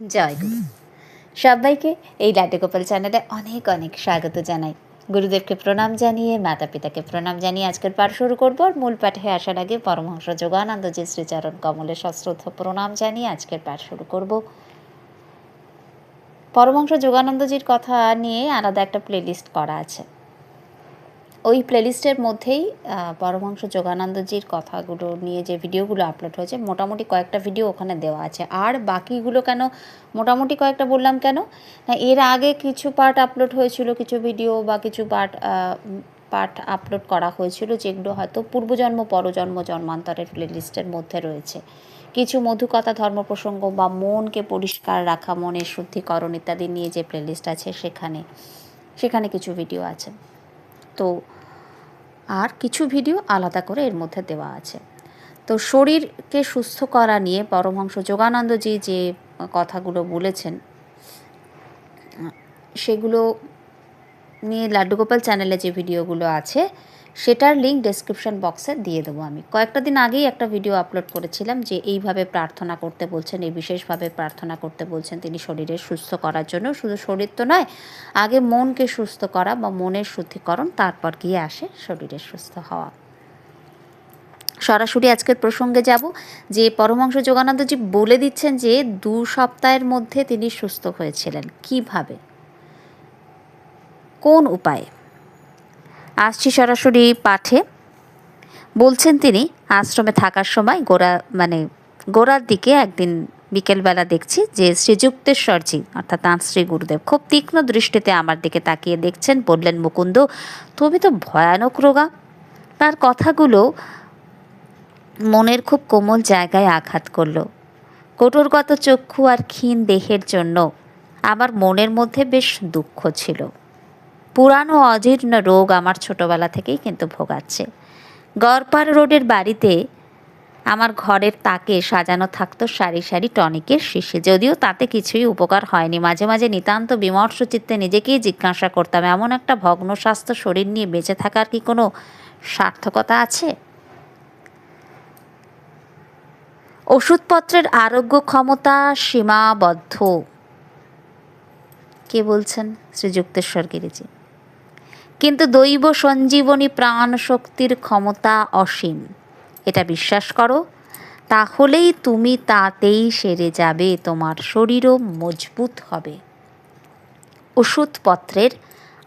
জয় গুরু সবাইকে এই লাড্ডু গোপাল চ্যানেলে অনেক অনেক স্বাগত জানাই। গুরুদেবকে প্রণাম জানিয়ে মাতা পিতাকে প্রণাম জানিয়ে আজকের পাঠ শুরু করব। আর মূল পাঠে আসার আগে পরমহংস যোগানন্দজি শ্রীচরণ কমলের সশ্রদ্ধ প্রণাম জানিয়ে আজকের পাঠ শুরু করব। পরমহংস যোগানন্দজির কথা নিয়ে আলাদা একটা প্লেলিস্ট করা আছে। ওই প্লেলিস্টের মধ্যেই পরমহংস যোগানন্দজির কথাগুলো নিয়ে যে ভিডিওগুলো আপলোড হয়েছে, মোটামুটি কয়েকটা ভিডিও ওখানে দেওয়া আছে। আর বাকিগুলো কেন মোটামুটি কয়েকটা বললাম কেন? না, এর আগে কিছু পার্ট আপলোড হয়েছিল, কিছু ভিডিও বা কিছু পার্ট পার্ট আপলোড করা হয়েছিল, যেগুলো হয়তো পূর্বজন্ম, পরজন্ম, জন্মান্তরের প্লেলিস্টের মধ্যে রয়েছে। কিছু মধুকথা, ধর্ম প্রসঙ্গ বা মনকে পরিষ্কার রাখা মনের শুদ্ধিকরণ ইত্যাদি নিয়ে যে প্লেলিস্ট আছে, সেখানে সেখানে কিছু ভিডিও আছে। তো আর কিছু ভিডিও আলাদা করে এর মধ্যে দেওয়া আছে। তো শরীরকে সুস্থ করা নিয়ে পরমহংস যোগানন্দজি যে কথাগুলো বলেছেন, সেগুলো নিয়ে লাড্ডুগোপাল চ্যানেলে যে ভিডিওগুলো আছে সেটার লিঙ্ক ডেসক্রিপশন বক্সে দিয়ে দেবো আমি। কয়েকটা দিন আগেই একটা ভিডিও আপলোড করেছিলাম যে এইভাবে প্রার্থনা করতে বলছেন, এই বিশেষভাবে প্রার্থনা করতে বলছেন তিনি শরীরের সুস্থ করার জন্য। শুধু শরীর তো নয়, আগে মনকে সুস্থ করা বা মনের শুদ্ধিকরণ, তারপর গিয়ে আসে শরীরের সুস্থ হওয়া। সরাসরি আজকের প্রসঙ্গে যাব, যে পরমহংস যোগানন্দজি বলে দিচ্ছেন যে দু সপ্তাহের মধ্যে তিনি সুস্থ হয়েছিলেন। কীভাবে? কোন উপায়ে? আসছি সরাসরি পাঠে। বলছেন তিনি, আশ্রমে থাকার সময় গোড়া মানে গোড়ার দিকে একদিন বিকেলবেলা দেখছি যে শ্রীযুক্তেশ্বরজি অর্থাৎ তাঁর শ্রী গুরুদেব, খুব তীক্ষ্ণ দৃষ্টিতে আমার দিকে তাকিয়ে দেখছেন, বললেন, মুকুন্দ, তুমি তো ভয়ানক রোগা। তার কথাগুলো মনের খুব কোমল জায়গায় আঘাত করল। কঠোরগত চক্ষু আর ক্ষীণ দেহের জন্য আমার মনের মধ্যে বেশ দুঃখ ছিল। পুরানো অজীর্ণ রোগ আমার ছোটবেলা থেকেই কিন্তু ভোগাচ্ছে। গড়পাড় রোডের বাড়িতে আমার ঘরের তাকে সাজানো থাকতো সারি সারি টনিকের শিশি যদিও তাতে কিছুই উপকার হয়নি। মাঝে মাঝে নিতান্ত বিমর্ষ চিত্তে নিজেকেই জিজ্ঞাসা করতাম, এমন একটা ভগ্ন স্বাস্থ্য শরীর নিয়ে বেঁচে থাকার কি কোনো সার্থকতা আছে? ওষুধপত্রের আরোগ্য ক্ষমতা সীমাবদ্ধ। কে বলছেন? শ্রীযুক্তেশ্বর গিরিজি। কিন্তু দৈব সঞ্জীবনী প্রাণ শক্তির ক্ষমতা অসীম। এটা বিশ্বাস করো, তাহলেই তুমি তাতেই সেরে যাবে, তোমার শরীরও মজবুত হবে। ওষুধপত্রের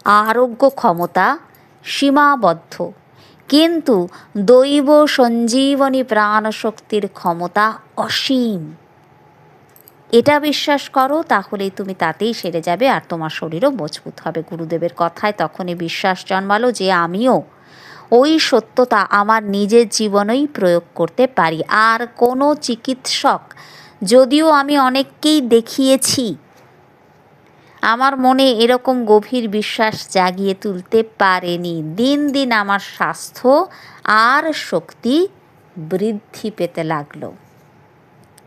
আরোগ্য ক্ষমতা সীমাবদ্ধ, কিন্তু দৈব সঞ্জীবনী প্রাণশক্তির ক্ষমতা অসীম। এটা বিশ্বাস করো, তাহলেই তুমি তাতেই সেরে যাবে আর তোমার শরীরও মজবুত হবে। গুরুদেবের কথায় তখনই বিশ্বাস জন্মালো যে আমিও ওই সত্যতা আমার নিজের জীবনেই প্রয়োগ করতে পারি। আর কোনো চিকিৎসক, যদিও আমি অনেককেই দেখিয়েছি, আমার মনে এরকম গভীর বিশ্বাস জাগিয়ে তুলতে পারেনি। দিন দিন আমার স্বাস্থ্য আর শক্তি বৃদ্ধি পেতে লাগল।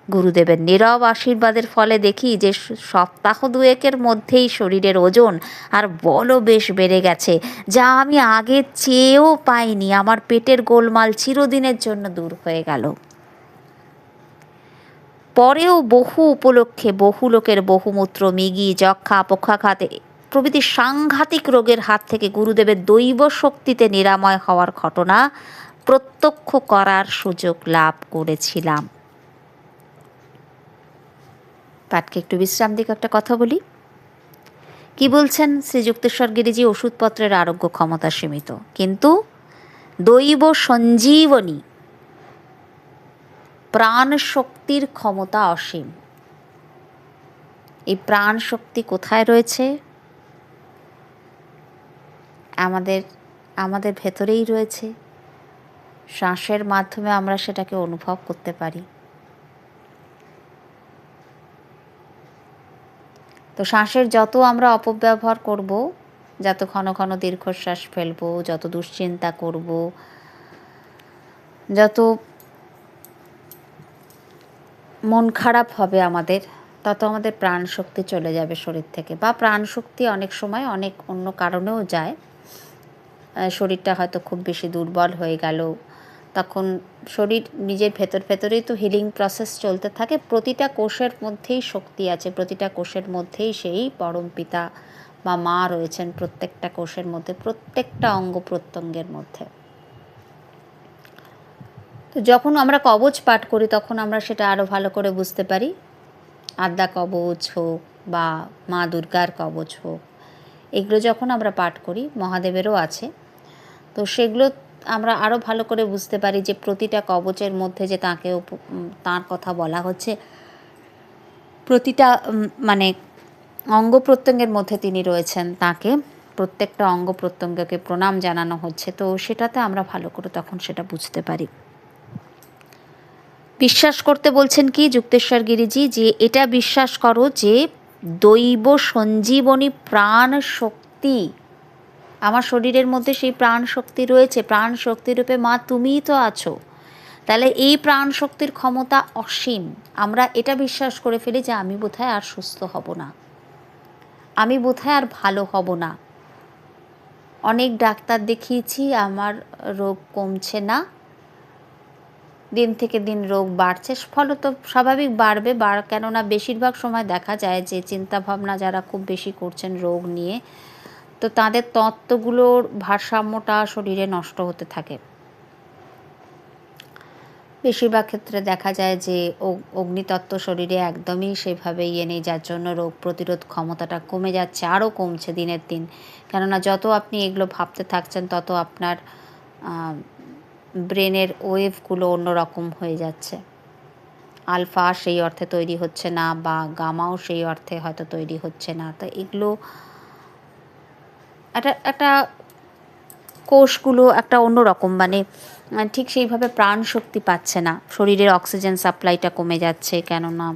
গুরুদেবের নীরব আশীর্বাদের ফলে দেখি যে সপ্তাহ দুয়েকের মধ্যেই শরীরের ওজন আর বলও বেশ বেড়ে গেছে, যা আমি আগে চেয়েও পাইনি। আমার পেটের গোলমাল চিরদিনের জন্য দূর হয়ে গেল। পরেও বহু উপলক্ষে বহু লোকের বহুমূত্র, মিগি, যক্ষা, পক্ষাঘাতে, প্রভৃতি সাংঘাতিক রোগের হাত থেকে গুরুদেবের দৈব শক্তিতে নিরাময় হওয়ার ঘটনা প্রত্যক্ষ করার সুযোগ লাভ করেছিলাম। পাঠকে একটু বিশ্রাম দিকে একটা কথা বলি। কি বলছেন? শ্রীযুক্তেশ্বর গিরিজি, ওষুধপত্রের আরোগ্য ক্ষমতা সীমিত। কিন্তু দৈব সঞ্জীবনী প্রাণ শক্তির ক্ষমতা অসীম। এই প্রাণ শক্তি কোথায় রয়েছে? আমাদের আমাদের ভেতরেই রয়েছে। শ্বাসের মাধ্যমে আমরা সেটাকে অনুভব করতে পারি। তো শ্বাসের যত আমরা অপব্যবহার করব, যত ঘন ঘন দীর্ঘশ্বাস ফেলব, যত দুশ্চিন্তা করব, যত মন খারাপ হবে আমাদের, তত আমাদের প্রাণ শক্তি চলে যাবে শরীর থেকে। বা প্রাণ শক্তি অনেক সময় অনেক অন্য কারণেও যায়। শরীরটা হয়তো খুব বেশি দুর্বল হয়ে গেল তখন শরীর নিজের ভেতর ভেতরেই তো হিলিং প্রসেস চলতে থাকে। প্রতিটা কোষের মধ্যেই শক্তি আছে, প্রতিটা কোষের মধ্যেই সেই পরম পিতা বা মা রয়েছেন প্রত্যেকটা কোষের মধ্যে, প্রত্যেকটা অঙ্গ প্রত্যঙ্গের মধ্যে। তো যখন আমরা কবচ পাঠ করি, তখন আমরা সেটা আরও ভালো করে বুঝতে পারি। আদ্যা কবচ হোক বা মা দুর্গার কবচ হোক, এগুলো যখন আমরা পাঠ করি, মহাদেবেরও আছে। তো সেগুলো আমরা আরও ভালো করে বুঝতে পারি যে প্রতিটা কবচের মধ্যে যে তাকে তাঁর কথা বলা হচ্ছে, প্রতিটা মানে অঙ্গ প্রত্যঙ্গের মধ্যে তিনি রয়েছেন, তাকে প্রত্যেকটা অঙ্গ প্রত্যঙ্গকে প্রণাম জানানো হচ্ছে। তো সেটাতে আমরা ভালো করে তখন সেটা বুঝতে পারি। বিশ্বাস করতে বলছেন কি যুক্তেশ্বর গিরিজি, যে এটা বিশ্বাস করো যে দৈব সঞ্জীবনী প্রাণ শক্তি আমার শরীরের মধ্যে সেই প্রাণ শক্তি রয়েছে প্রাণ শক্তি রূপে মা তুমিই তো আছো। তাহলে এই প্রাণ শক্তির ক্ষমতা অসীম। আমরা এটা বিশ্বাস করে ফেলি যে আমি বোধহয় আর সুস্থ হব না। আমি বোধহয় আর ভালো হব না। অনেক ডাক্তার দেখিয়েছি, আমার রোগ কমছে না। দিন থেকে দিন রোগ বাড়ছে, ফলত স্বাভাবিক বাড়বে বাড় কেননা বেশিরভাগ সময় দেখা যায় যে চিন্তাভাবনা যারা খুব বেশি করছেন রোগ নিয়ে তো তাদের তত্ত্বগুলোর ভারসাম্যটা শরীরে নষ্ট হতে থাকে। বেশিরভাগ ক্ষেত্রে দেখা যায় যে অগ্নিতত্ত্ব শরীরে একদমই সেভাবে ইয়ে নেই, যার জন্য রোগ প্রতিরোধ ক্ষমতাটা কমে যাচ্ছে, আরও কমছে দিনের দিন। কেননা যত আপনি এগুলো ভাবতে থাকছেন, তত আপনার ব্রেনের ওয়েভগুলো অন্যরকম হয়ে যাচ্ছে। আলফা সেই অর্থে তৈরি হচ্ছে না বা গামাও সেই অর্থে হয়তো তৈরি হচ্ছে না। তো এগুলো একটা একটা কোষগুলো একটা অন্যরকম মানে ঠিক সেইভাবে প্রাণ শক্তি পাচ্ছে না। শরীরের অক্সিজেন সাপ্লাইটা কমে যাচ্ছে, কেননা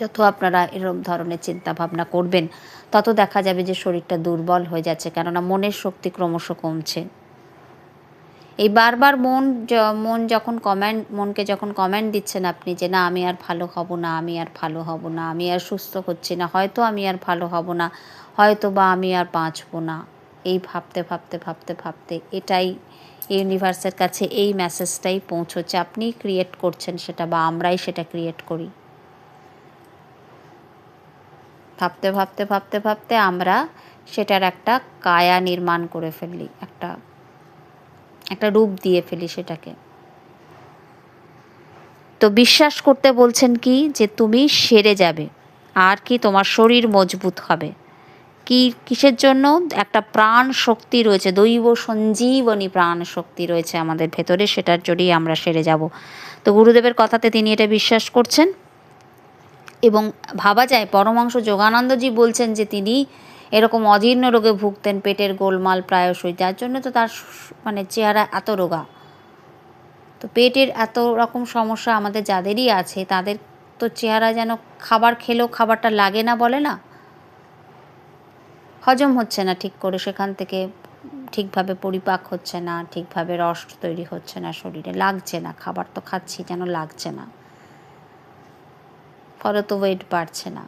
যত আপনারা এরকম ধরনের চিন্তা ভাবনা করবেন, তত দেখা যাবে যে শরীরটা দুর্বল হয়ে যাচ্ছে, কেননা মনের শক্তি ক্রমশ কমছে। এই বারবার মন মন যখন কমেন্ট মনকে যখন কমেন্ট দিচ্ছেন আপনি যে, না, আমি আর ভালো হব না, আমি আর ভালো হব না, আমি আর সুস্থ হচ্ছি না, হয়তো আমি আর ভালো হব না। হয়তো বা আমি আর বাঁচবো না। এই ভাবতে ভাবতে ভাবতে ভাবতে এটাই ইউনিভার্সের কাছে এই মেসেজটাই পৌঁছচ্ছে। আপনি ক্রিয়েট করছেন সেটা বা আমরাই সেটা ক্রিয়েট করি। ভাবতে ভাবতে ভাবতে ভাবতে আমরা সেটার একটা কায়া নির্মাণ করে ফেললি একটা একটা রূপ দিয়ে ফেলি সেটাকে। তো বিশ্বাস করতে বলছেন কি? যে তুমি সেরে যাবে, আর কি তোমার শরীর মজবুত হবে। কি, কিসের জন্য? একটা প্রাণ শক্তি রয়েছে, দৈব সঞ্জীবনী প্রাণ শক্তি রয়েছে আমাদের ভেতরে, সেটার জন্যই আমরা সেরে যাব। তো গুরুদেবের কথাতে তিনি এটা বিশ্বাস করছেন। এবং ভাবা যায় পরমাংশ যোগানন্দজি বলছেন যে তিনি এরকম অজীর্ণ রোগে ভুগতেন, পেটের গোলমাল প্রায়শই। যার জন্য তো তার মানে চেহারা এত রোগা। তো পেটের এত রকম সমস্যা আমাদের যাদেরই আছে, তাদের তো চেহারা যেন খাবার খেলেও খাবারটা লাগে না বলে না? হজম হচ্ছে না ঠিক করে, সেখান থেকে ঠিকভাবে পরিপাক হচ্ছে না, ঠিকভাবে রস তৈরি হচ্ছে না শরীরে, লাগছে না, খাবার তো খাচ্ছি যেন লাগছে না? ফলে তো ওয়েট বাড়ছে না।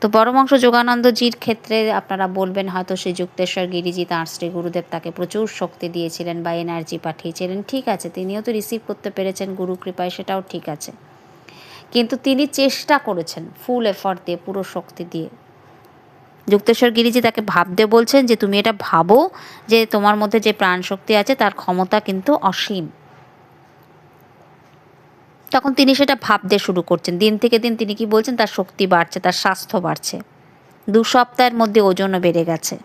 তো পরমাংশ যোগানন্দজির ক্ষেত্রে আপনারা বলবেন, হয়তো শ্রী যুক্তেশ্বর গিরিজি তাঁর শ্রী গুরুদেব তাকে প্রচুর শক্তি দিয়েছিলেন বা এনার্জি পাঠিয়েছিলেন, ঠিক আছে, তিনিও তো রিসিভ করতে পেরেছেন গুরু কৃপায়, সেটাও ঠিক আছে। কিন্তু তিনি চেষ্টা করেছেন ফুল এফর্ট দিয়ে, পুরো শক্তি দিয়ে। যুক্তেশ্বর গিরিজি তাকে ভাবতে বলছেন যে, তুমি এটা ভাবো যে তোমার মধ্যে যে প্রাণ শক্তি আছে, তার ক্ষমতা কিন্তু অসীম। তখন তিনি সেটা ভাবতে শুরু করছেন। দিন থেকে দিন তিনি কি বলছেন, তার শক্তি বাড়ছে, তার স্বাস্থ্য বাড়ছে। দু সপ্তাহের মধ্যে ওজনও বেড়ে গেছে।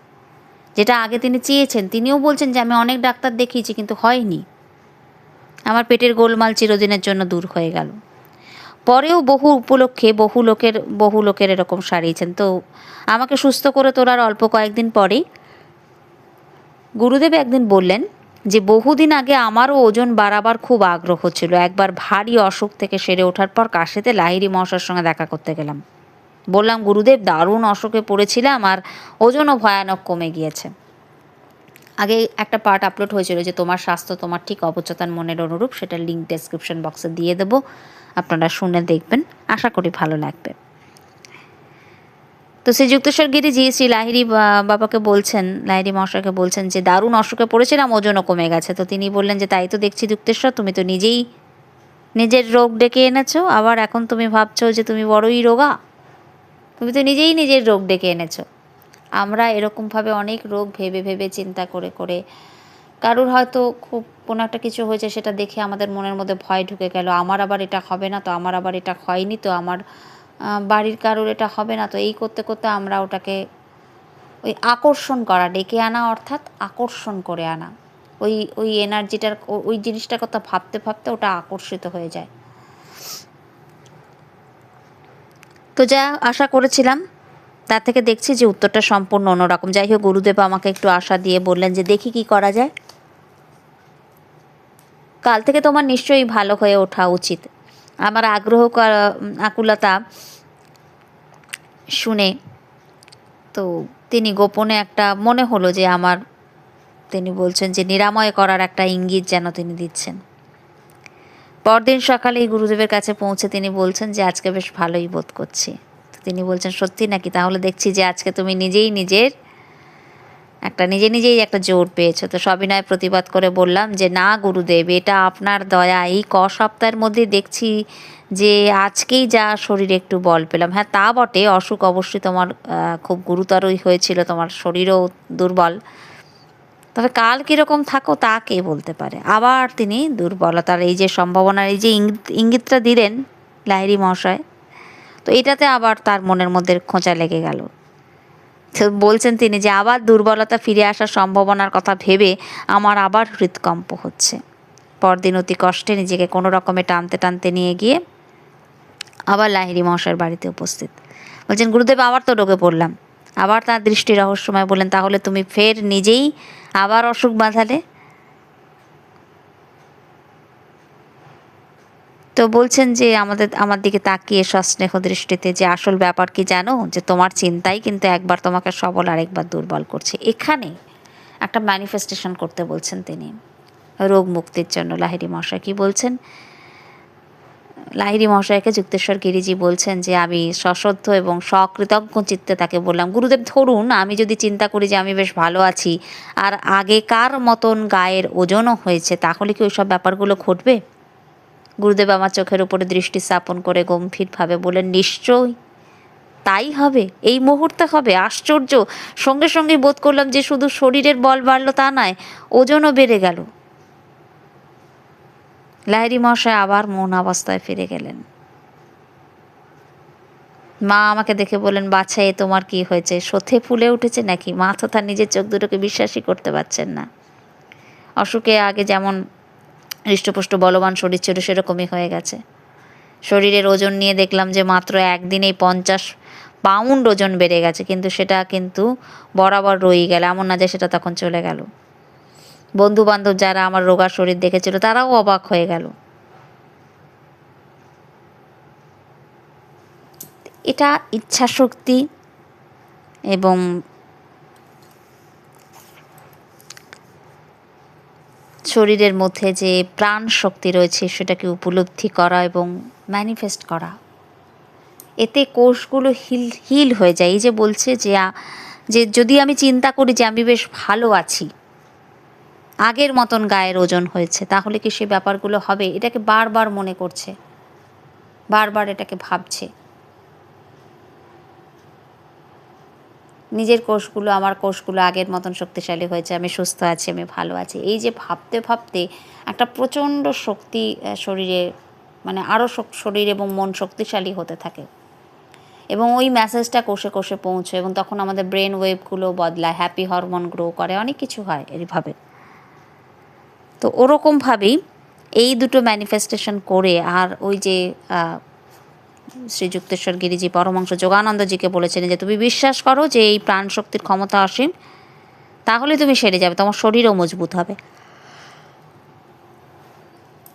যেটা আগে তিনি চেয়েছেন, তিনিও বলছেন যে, আমি অনেক ডাক্তার দেখিয়েছি, কিন্তু হয়নি। আমার পেটের গোলমাল চিরদিনের জন্য দূর হয়ে গেল। পরেও বহু উপলক্ষে বহু লোকের বহু লোকের এরকম সারিয়েছেন তো আমাকে সুস্থ করে তোলার অল্প কয়েকদিন পরেই গুরুদেব একদিন বললেন যে, বহুদিন আগে আমারও ওজন বাড়াবার খুব আগ্রহ ছিল। একবার ভারী অসুখ থেকে সেরে ওঠার পর কাশেতে লাহিরি মহাশয়ের সঙ্গে দেখা করতে গেলাম। বললাম, গুরুদেব, দারুণ অসুখে পড়েছিলাম আর ওজনও ভয়ানক কমে গিয়েছে। আগে একটা পার্ট আপলোড হয়েছিল যে, তোমার স্বাস্থ্য, তোমার ঠিক অবচেতন মনের অনুরূপ সেটা লিঙ্ক ডেসক্রিপশন বক্সে দিয়ে দেবো। আপনারা শুনে দেখবেন। আশা করি ভালো লাগবে। তো শ্রী যুক্তেশ্বর গিরিজি শ্রী লাহিরি বাবাকে বলছেন লাহিরি মহাশয়কে বলছেন যে, দারুণ অসুখে পড়েছিলাম, ওজনও কমে গেছে। তো তিনি বললেন যে, তাই তো দেখছি যুক্তেশ্বর, তুমি তো নিজেই নিজের রোগ ডেকে এনেছো। আবার এখন তুমি ভাবছ যে, তুমি বড়ই রোগা। তুমি তো নিজেই নিজের রোগ ডেকে এনেছো। আমরা এরকমভাবে অনেক রোগ ভেবে ভেবে চিন্তা করে করে কারুর হয়তো খুব কোনো একটা কিছু হয়েছে সেটা দেখে আমাদের মনের মধ্যে ভয় ঢুকে গেল। আমার আবার এটা হবে না, তো আমার আবার এটা হয়নি, তো আমার বাড়ির কারোর এটা হবে না। তো এই করতে করতে আমরা ওটাকে ওই আকর্ষণ করা, ডেকে আনা অর্থাৎ আকর্ষণ করে আনা। ওই ওই এনার্জিটার ওই জিনিসটার কথা ভাবতে ভাবতে ওটা আকর্ষিত হয়ে যায়। তো যা আশা করেছিলাম তার থেকে দেখছি যে উত্তরটা সম্পূর্ণ অন্যরকম। যাই হোক, গুরুদেব আমাকে একটু আশা দিয়ে বললেন যে দেখি কি করা যায়। কাল থেকে তোমার নিশ্চয়ই ভালো হয়ে ওঠা উচিত। আমার আগ্রহ আকুলতা শুনে তো তিনি গোপনে একটা মনে হলো যে আমার, তিনি বলছেন যে নিরাময় করার একটা ইঙ্গিত যেন তিনি দিচ্ছেন। পরদিন সকালে এই গুরুদেবের কাছে পৌঁছে তিনি বলছেন যে আজকে বেশ ভালোই বোধ করছি। তিনি বলছেন, সত্যি নাকি? তাহলে দেখছি যে আজকে তুমি নিজেই নিজের একটা নিজে নিজেই একটা জোর পেয়েছ। তো সবিনয় প্রতিবাদ করে বললাম যে, না গুরুদেব, এটা আপনার দয়া। এই ক সপ্তাহের মধ্যে দেখছি যে আজকেই যা শরীরে একটু বল পেলাম। হ্যাঁ তা বটে। অসুখ অবশ্যই তোমার খুব গুরুতরই হয়েছিল। তোমার শরীরও দুর্বল। তবে কাল কীরকম থাকো তা কে বলতে পারে? আবার তিনি দুর্বলতার এই যে সম্ভাবনার এই যে ইঙ্গিত ইঙ্গিতটা দিলেন লাহিরি মহাশয়, তো এটাতে আবার তার মনের মধ্যে খোঁচা লেগে গেল। বলছেন তিনি যে আবার দুর্বলতা ফিরে আসার সম্ভাবনার কথা ভেবে আমার আবার হৃদকম্প হচ্ছে। পরদিন অতি কষ্টে নিজেকে কোনো রকমে টানতে টানতে নিয়ে গিয়ে আবার লাহিরি মহাশয়ের বাড়িতে উপস্থিত। বলছেন, গুরুদেব, আবার তো রোগে পড়লাম। আবার তার দৃষ্টি রহস্যময় বলেন তাহলে তুমি ফের নিজেই আবার অসুখ বাঁধালে? তো বলছেন যে আমাদের, আমার দিকে তাকিয়ে সস্নেহ দৃষ্টিতে যে আসল ব্যাপার কি জানো? যে তোমার চিন্তাই কিন্তু একবার তোমাকে সবল আর একবার দুর্বল করছে। এখানে একটা ম্যানিফেস্টেশন করতে বলছেন তিনি। রোগ মুক্তির জন্য। লাহিরি মশাই কি বলছেন? লাহিরি মহাশয়কে যুক্তেশ্বর গিরিজি বলছেন যে, আমি সশ্রদ্ধ এবং সকৃতজ্ঞ চিত্তে তাকে বললাম, গুরুদেব ধরুন, আমি যদি চিন্তা করি যে আমি বেশ ভালো আছি, আর আগেকার মতন গায়ের ওজনও হয়েছে, তাহলে কি ওইসব ব্যাপারগুলো ঘটবে? গুরুদেব আমার চোখের উপরে দৃষ্টি স্থাপন করে গম্ভীরভাবে বলেন নিশ্চয়ই। তাই হবে? এই মুহূর্তে হবে? আশ্চর্য। সঙ্গে সঙ্গে বোধ করলাম যে শুধু শরীরের বল বাড়লো তা নয়, ওজনও বেড়ে গেল। লাহিরি মশাই আবার মন অবস্থায় ফিরে গেলেন। মা আমাকে দেখে বললেন, বাছা, এ তোমার কি হয়েছে? সথে ফুলে উঠেছে নাকি? মা তো তার নিজের চোখ দুটোকে বিশ্বাসই করতে পারছেন না। অসুখে আগে যেমন হৃষ্টপুষ্ট, বলবান শরীর ছিল, সেরকমই হয়ে গেছে। শরীরের ওজন নিয়ে দেখলাম যে মাত্র একদিনেই পঞ্চাশ পাউন্ড ওজন বেড়ে গেছে, কিন্তু সেটা কিন্তু বরাবর রয়ে গেল, এমন না যে সেটা তখন চলে গেল। বন্ধু বান্ধব যারা আমার রোগা শরীর দেখেছিল, তারাও অবাক হয়ে গেল। এটা ইচ্ছাশক্তি এবং শরীরের মধ্যে যে প্রাণ শক্তি রয়েছে সেটাকে উপলব্ধি করা এবং ম্যানিফেস্ট করা। এতে কোষগুলো হিল হিল হয়ে যায়। এই যে বলছে যে যে যদি আমি চিন্তা করি যে আমি বেশ ভালো আছি, আগের মতন গায়ের ওজন হয়েছে, তাহলে কি সে ব্যাপারগুলো হবে? এটাকে বারবার মনে করছে, বারবার এটাকে ভাবছে। নিজের কোষগুলো, আমার কোষগুলো আগের মতন শক্তিশালী হয়েছে, আমি সুস্থ আছি, আমি ভালো আছি। এই যে ভাবতে ভাবতে একটা প্রচণ্ড শক্তি শরীরে মানে আরও শরীর এবং মন শক্তিশালী হতে থাকে। এবং ওই মেসেজটা কোষে কোষে পৌঁছে এবং তখন আমাদের ব্রেন ওয়েভগুলো বদলায় হ্যাপি হরমোন গ্রো করে, অনেক কিছু হয় এইভাবে। তো ওরকমভাবেই এই দুটো ম্যানিফেস্টেশন করে আর ওই যে শ্রীযুক্তেশ্বর গিরিজি পরমাংশ যোগানন্দজিকে বলেছিলেন যে, তুমি বিশ্বাস করো যে এই প্রাণশক্তির ক্ষমতা অসীম, তাহলে তুমি সেরে যাবে, তোমার শরীরও মজবুত হবে।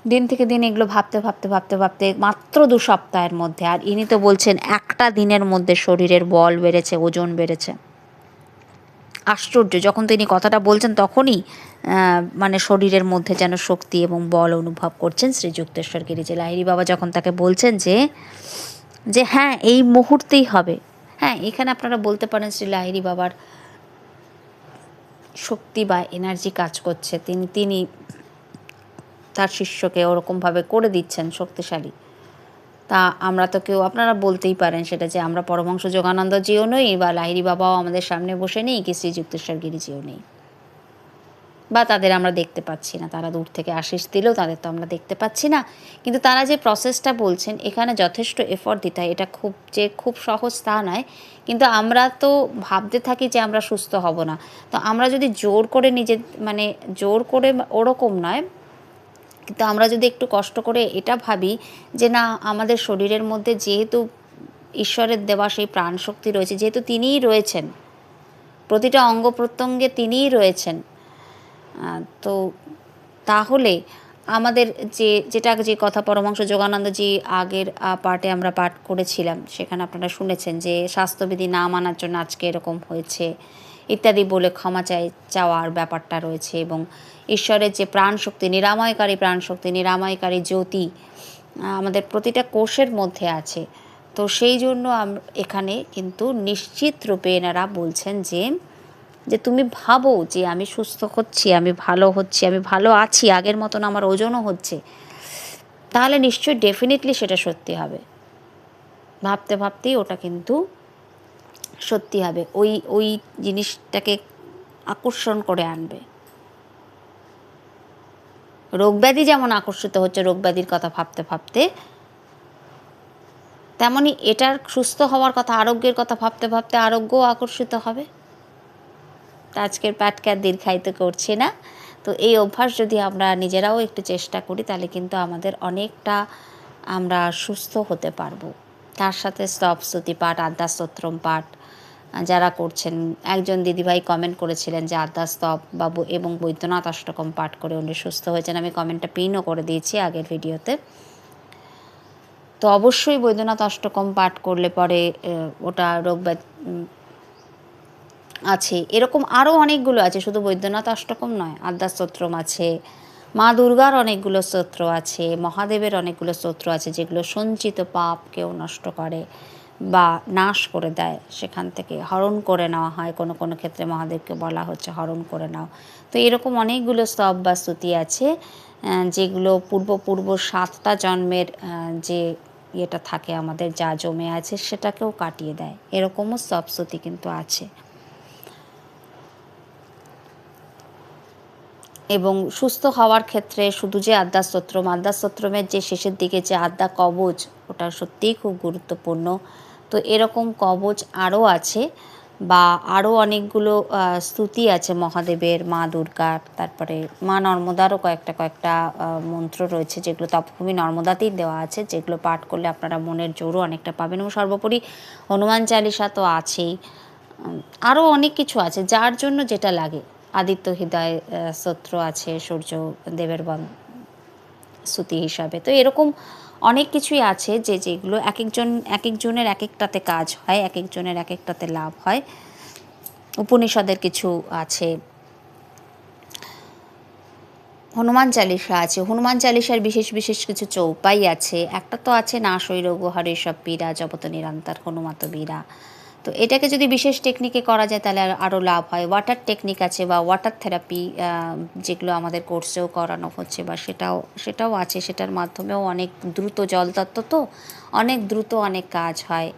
দিন থেকে দিন এগুলো ভাবতে ভাবতে ভাবতে ভাবতে মাত্র দু সপ্তাহের মধ্যে, আর ইনি তো বলছেন একটা দিনের মধ্যে শরীরের বল বেড়েছে, ওজন বেড়েছে। আশ্চর্য। যখন তিনি কথাটা বলছেন তখনই মানে শরীরের মধ্যে যেন শক্তি এবং বল অনুভব করছেন শ্রীযুক্তেশ্বর গিরিজি লাহিরি বাবা যখন তাকে বলছেন যে যে হ্যাঁ এই মুহূর্তেই হবে। হ্যাঁ এখানে আপনারা বলতে পারেন শ্রী লাহিরি বাবার শক্তি বা এনার্জি কাজ করছে। তিনি তিনি তার শিষ্যকে ওরকমভাবে করে দিচ্ছেন শক্তিশালী। তা আমরা তো কেউ আপনারা বলতেই পারেন সেটা যে আমরা পরমহংস যোগানন্দজিও নই বা লাহিরি বাবাও আমাদের সামনে বসে নেই কি শ্রীযুক্তেশ্বর গিরিজিও নেই। বা তাদের আমরা দেখতে পাচ্ছি না, তারা দূর থেকে আশিস দিলেও তাদের তো আমরা দেখতে পাচ্ছি না। কিন্তু তারা যে প্রসেসটা বলছেন, এখানে যথেষ্ট এফর্ট দিতে হয়। এটা খুব যে খুব সহজ তা নয়। কিন্তু আমরা তো ভাবতে থাকি যে আমরা সুস্থ হব না। তো আমরা যদি জোর করে নিজে মানে জোর করে ওরকম নয় কিন্তু আমরা যদি একটু কষ্ট করে এটা ভাবি যে না, আমাদের শরীরের মধ্যে যেহেতু ঈশ্বরের দেওয়া সেই প্রাণশক্তি রয়েছে, যেহেতু তিনিই রয়েছেন, প্রতিটা অঙ্গ প্রত্যঙ্গে তিনিই রয়েছেন তো তাহলে আমাদের যে, যেটা যে কথা পরমাংশ যোগানন্দজি আগের পার্টে আমরা পাঠ করেছিলাম, সেখানে আপনারা শুনেছেন যে স্বাস্থ্যবিধি না মানার জন্য আজকে এরকম হয়েছে। ইত্যাদি বলে ক্ষমা চাই, চাওয়ার ব্যাপারটা রয়েছে এবং ঈশ্বরের যে প্রাণশক্তি, নিরাময়কারী প্রাণশক্তি, নিরাময়কারী জ্যোতি আমাদের প্রতিটা কোষের মধ্যে আছে। তো সেই জন্য এখানে কিন্তু নিশ্চিত রূপে এনারা বলছেন যে যে তুমি ভাবো যে আমি সুস্থ হচ্ছি, আমি ভালো হচ্ছি, আমি ভালো আছি, আগের মতন আমার ওজনও হচ্ছে, তাহলে নিশ্চয়ই ডেফিনেটলি সেটা সত্যি হবে। ভাবতে ভাবতেই ওটা কিন্তু সত্যি হবে। ওই ওই জিনিসটাকে আকর্ষণ করে আনবে। রোগব্যাধি যেমন আকর্ষিত হচ্ছে রোগব্যাধির কথা ভাবতে ভাবতে, তেমনি এটার সুস্থ হওয়ার কথা, আরোগ্যের কথা ভাবতে ভাবতে আরোগ্যও আকর্ষিত হবে। তা আজকের পাঠকে আর দীর্ঘায়িত করছি না। তো এই অভ্যাস যদি আমরা নিজেরাও একটু চেষ্টা করি, তাহলে কিন্তু আমাদের অনেকটা আমরা সুস্থ হতে পারব। তার সাথে স্তব পাঠ, আদ্যাস্তোত্রম পাঠ যারা করছেন, একজন দিদিভাই কমেন্ট করেছিলেন যে আদ্যাস্তব বা ব- এবং বৈদ্যনাথ অষ্টকম পাঠ করে উনি সুস্থ হয়েছেন। আমি কমেন্টটা পিনও করে দিয়েছি আগের ভিডিওতে তো অবশ্যই বৈদ্যনাথ অষ্টকম পাঠ করলে পরে ওটা রোগ আছে। এরকম আরও অনেকগুলো আছে, শুধু বৈদ্যনাথ অষ্টকম নয় আদ্যাস্তোত্রম আছে, মা দুর্গার অনেকগুলো স্তোত্র আছে, মহাদেবের অনেকগুলো স্তোত্র আছে, যেগুলো সঞ্চিত পাপকেও নষ্ট করে। বা নাশ করে দেয়, সেখান থেকে হরণ করে নেওয়া হয়। কোনো কোনো ক্ষেত্রে মহাদেবকে বলা হচ্ছে হরণ করে নাও। তো এরকম অনেকগুলো স্তব বা স্তুতি আছে যেগুলো পূর্ব পূর্ব সাতটা জন্মের যে ইয়েটা থাকে আমাদের যা জমে আছে সেটাকেও কাটিয়ে দেয়। এরকমও স্তব স্তুতি কিন্তু আছে। এবং সুস্থ হওয়ার ক্ষেত্রে শুধু যে আদ্যাস্তোত্রম আদ্যাস্তোত্রমের যে শেষের দিকে যে আদ্যা কবচ, ওটা সত্যিই খুব গুরুত্বপূর্ণ। তো এরকম কবচ আরও আছে বা আরও অনেকগুলো স্তুতি আছে মহাদেবের, মা দুর্গার, তারপরে মা নর্মদারও কয়েকটা কয়েকটা মন্ত্র রয়েছে যেগুলো তপভূমি নর্মদাতেই দেওয়া আছে, যেগুলো পাঠ করলে আপনারা মনের জোরও অনেকটা পাবেন এবং সর্বোপরি হনুমান চালিসা তো আছেই। আরও অনেক কিছু আছে, যার জন্য যেটা লাগে। আদিত্য হৃদয় স্তোত্র আছে সূর্য, দেবের বন, স্তুতি হিসাবে। তো এরকম অনেক কিছুই আছে যে যেগুলো এক একজন এক একজনের এক একটাতে কাজ হয় এক একজনের এক একটাতে লাভ হয়। উপনিষদের কিছু আছে। হনুমান চালিসা আছে। হনুমান চালিসার বিশেষ বিশেষ কিছু চৌপাই আছে। একটা তো আছে না শৈরগ হরে সব পীরা জগত নিরন্তর, হনুমাত বীরা তো এটাকে যদি বিশেষ টেকনিকে করা যায় তাহলে আরও লাভ হয়। ওয়াটার টেকনিক আছে বা ওয়াটার থেরাপি যেগুলো আমাদের কোর্সেও করানো হচ্ছে বা সেটাও সেটাও আছে। সেটার মাধ্যমেও অনেক দ্রুত জলতত্ত্ব তো অনেক দ্রুত অনেক কাজ হয়।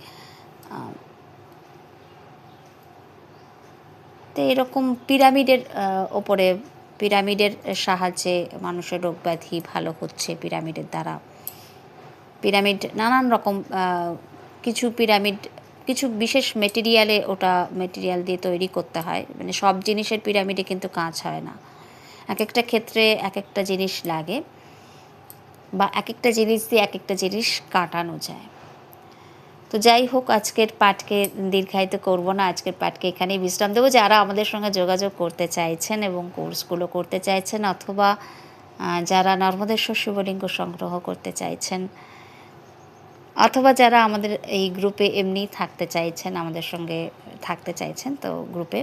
তো এরকম পিরামিডের ওপরে পিরামিডের সাহায্যে মানুষের রোগ ব্যাধি ভালো হচ্ছে পিরামিডের দ্বারা। পিরামিড নানান রকম কিছু পিরামিড কিছু বিশেষ মেটেরিয়ালে ওটা মেটেরিয়াল দিয়ে তৈরি করতে হয়। মানে সব জিনিসের পিরামিডে কিন্তু কাঁচ হয় না। এক একটা ক্ষেত্রে এক একটা জিনিস লাগে বা এক একটা জিনিস দিয়ে এক একটা জিনিস কাটানো যায়। তো যাই হোক, আজকের পাঠকে দীর্ঘায়িত করব না। আজকের পাঠকে এখানেই বিশ্রাম দেবো। যারা আমাদের সঙ্গে যোগাযোগ করতে চাইছেন এবং কোর্সগুলো করতে চাইছেন অথবা যারা নর্মদেশ্বর শিবলিঙ্গ সংগ্রহ করতে চাইছেন অথবা যারা আমাদের এই গ্রুপে এমনি থাকতে চাইছেন আমাদের সঙ্গে থাকতে চাইছেন তো গ্রুপে